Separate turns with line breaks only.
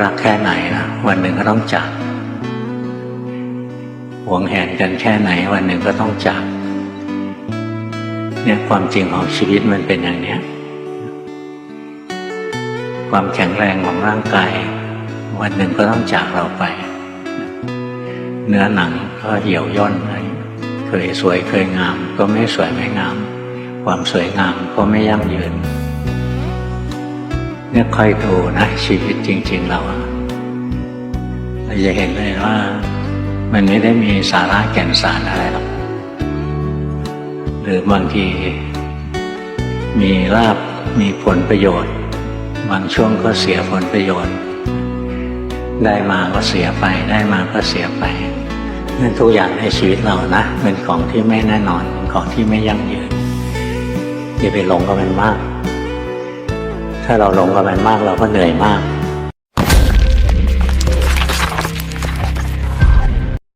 รักแค่ไหนนะวันหนึ่งก็ต้องจากหวงแหนกันแค่ไหนวันหนึ่งก็ต้องจากเนี่ยความจริงของชีวิตมันเป็นอย่างเนี้ย ความแข็งแรงของร่างกาย วันหนึ่งก็ต้องจากเราไป เนื้อหนังก็เหี่ยวย่นอะไรเคยสวยเคยงาม ก็ไม่สวยไม่งาม ความสวยงามก็ไม่ยั่งยืนี่ยค่อยดูนะชีวิตจริง ๆ เราเราจะเห็นเลยว่า มันไม่ได้มีสาระแก่นสารอะไรหรอกหรือบางที มีลาบมีผลประโยชน์ บางช่วงก็เสียผลประโยชน์ ได้มาก็เสียไป ได้มาก็เสียไปนั่นทุกอย่างในชีวิตเรานะเป็นของที่ไม่แน่นอนเป็นของที่ไม่ยั่งยืนอย่าไปหลงกับมันมาก ถ้าเราหลงกับมันมากเราก็เหนื่อยมาก